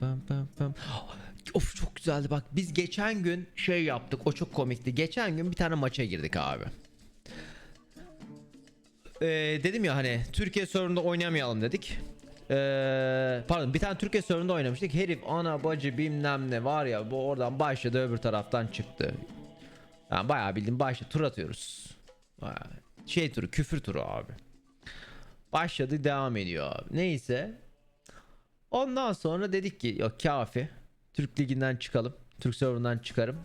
Pam, pam, pam. Of çok güzeldi bak biz geçen gün şey yaptık o çok komikti. Geçen gün bir tane maça girdik abi. Ee, dedim ya hani Türkiye sorununda oynamayalım dedik. Ee, pardon bir tane Türkiye sorununda oynamıştık. Herif ana bacı bilmem ne var ya bu oradan başladı öbür taraftan çıktı. Yani bayağı bildiğin başladı tur atıyoruz. Şey turu küfür turu abi. Başladı devam ediyor abi. Neyse. Ondan sonra dedik ki yok kafi. Türk liginden çıkalım. Türk serverından çıkarım.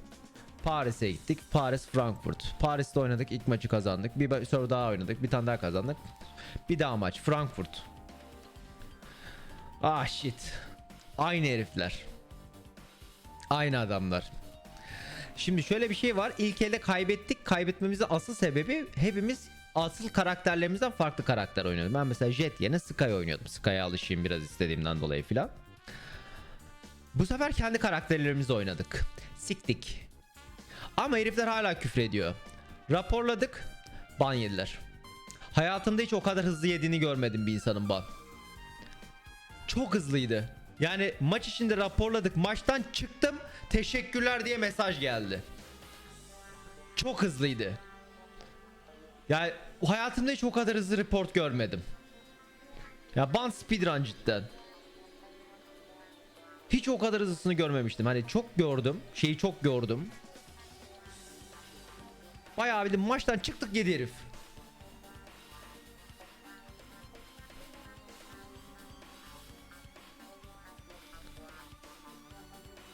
Paris'e gittik. Paris Frankfurt. Paris'te oynadık. ilk maçı kazandık. Bir sonra daha oynadık. Bir tane daha kazandık. Bir daha maç Frankfurt. Ah shit. Aynı herifler. Aynı adamlar. Şimdi şöyle bir şey var. İlk elde kaybettik. Kaybetmemizin asıl sebebi hepimiz asıl karakterlerimizden farklı karakter oynuyorduk. Ben mesela Jet yerine Sky oynuyordum. Sky'a alışayım biraz istediğimden dolayı filan. Bu sefer kendi karakterlerimizle oynadık. Siktik. Ama herifler hala küfrediyor. Raporladık. Ban yediler. Hayatımda hiç o kadar hızlı yediğini görmedim bir insanın ban. Çok hızlıydı. Yani maç içinde raporladık. Maçtan çıktım. Teşekkürler diye mesaj geldi. Çok hızlıydı. Yani hayatımda hiç o kadar hızlı report görmedim. Ya ban speedrun cidden. Hiç o kadar hızlısını görmemiştim. Hani çok gördüm. Şeyi çok gördüm. Bayağı bir de maçtan çıktık yedi herif.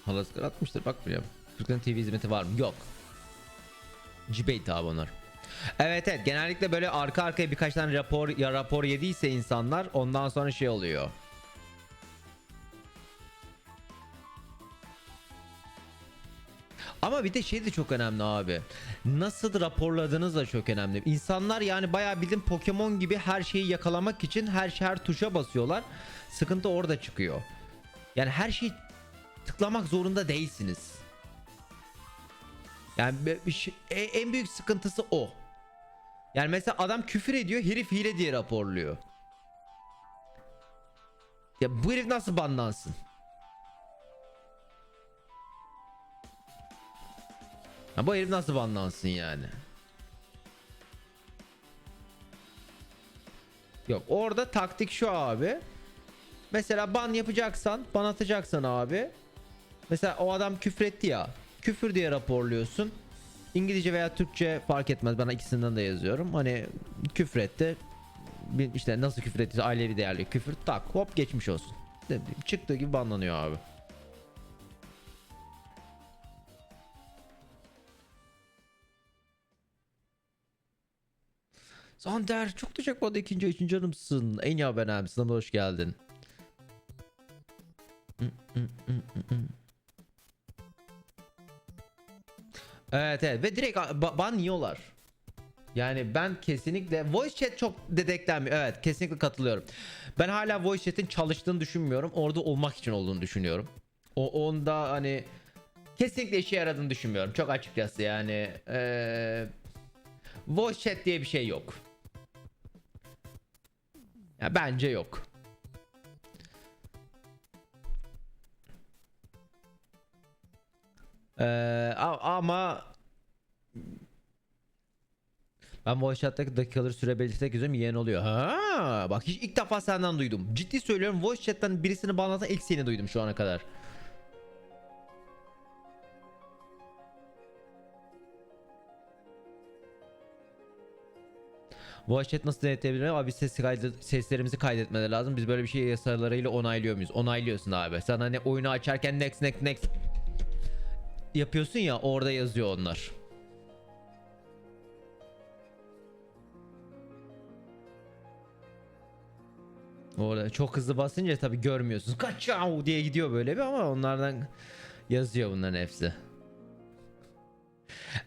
Halaskar atmıştır bak buraya. Türklerin TV hizmeti var mı? Yok. Cibeyt abi onlar. Evet evet genellikle böyle arka arkaya birkaç tane rapor ya rapor yediyse insanlar ondan sonra şey oluyor. Ama bir de şey de çok önemli abi. Nasıl raporladığınız da çok önemli. İnsanlar yani bayağı bildiğin Pokemon gibi her şeyi yakalamak için her şey her tuşa basıyorlar. Sıkıntı orada çıkıyor. Yani her şeyi tıklamak zorunda değilsiniz. Yani şey- e- en büyük sıkıntısı o. Yani mesela adam küfür ediyor, herif hile diye raporluyor. Ya bu herif nasıl banlansın? Ha bu herif nasıl banlansın yani? Yok orada taktik şu abi. Mesela ban yapacaksan, ban atacaksan abi. Mesela o adam küfretti ya. Küfür diye raporluyorsun. İngilizce veya Türkçe fark etmez. Ben ikisinden de yazıyorum. Hani küfretti. Bir- işte nasıl küfür ettiyse ailevi değerli küfür tak hop geçmiş olsun. Çıktığı gibi banlanıyor abi. Zander çok teşekkür ederim ikinci için canımsın. En ya ben abi sana hoş geldin. Evet evet ve direkt ba- ban yiyorlar. Yani ben kesinlikle voice chat çok dedeklenmiyor. Evet kesinlikle katılıyorum. Ben hala voice chat'in çalıştığını düşünmüyorum. Orada olmak için olduğunu düşünüyorum. O onda hani kesinlikle işe yaradığını düşünmüyorum. Çok açıkçası yani. Eee voice chat diye bir şey yok. Ya bence yok. Ee, ama ben voice dakikaları süre belirterek izliyorum yeğen oluyor. Ha, bak hiç ilk defa senden duydum. Ciddi söylüyorum voice chat'ten birisini bağlatan ilk seni duydum şu ana kadar. Voice chat nasıl denetleyebilir? Abi ses kaydı, seslerimizi kaydetmeleri lazım. Biz böyle bir şey yasalarıyla onaylıyor muyuz? Onaylıyorsun abi. Sen hani oyunu açarken next next next yapıyorsun ya orada yazıyor onlar. Orada çok hızlı basınca tabi görmüyorsunuz. Kaçav diye gidiyor böyle bir ama onlardan yazıyor bunların hepsi.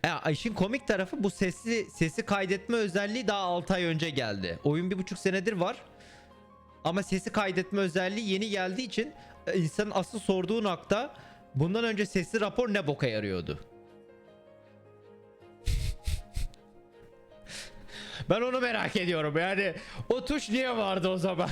Ya işin komik tarafı bu sesi sesi kaydetme özelliği daha 6 ay önce geldi. Oyun bir buçuk senedir var. Ama sesi kaydetme özelliği yeni geldiği için e, insanın asıl sorduğu nokta Bundan önce sesli rapor ne boka yarıyordu? ben onu merak ediyorum. Yani o tuş niye vardı o zaman?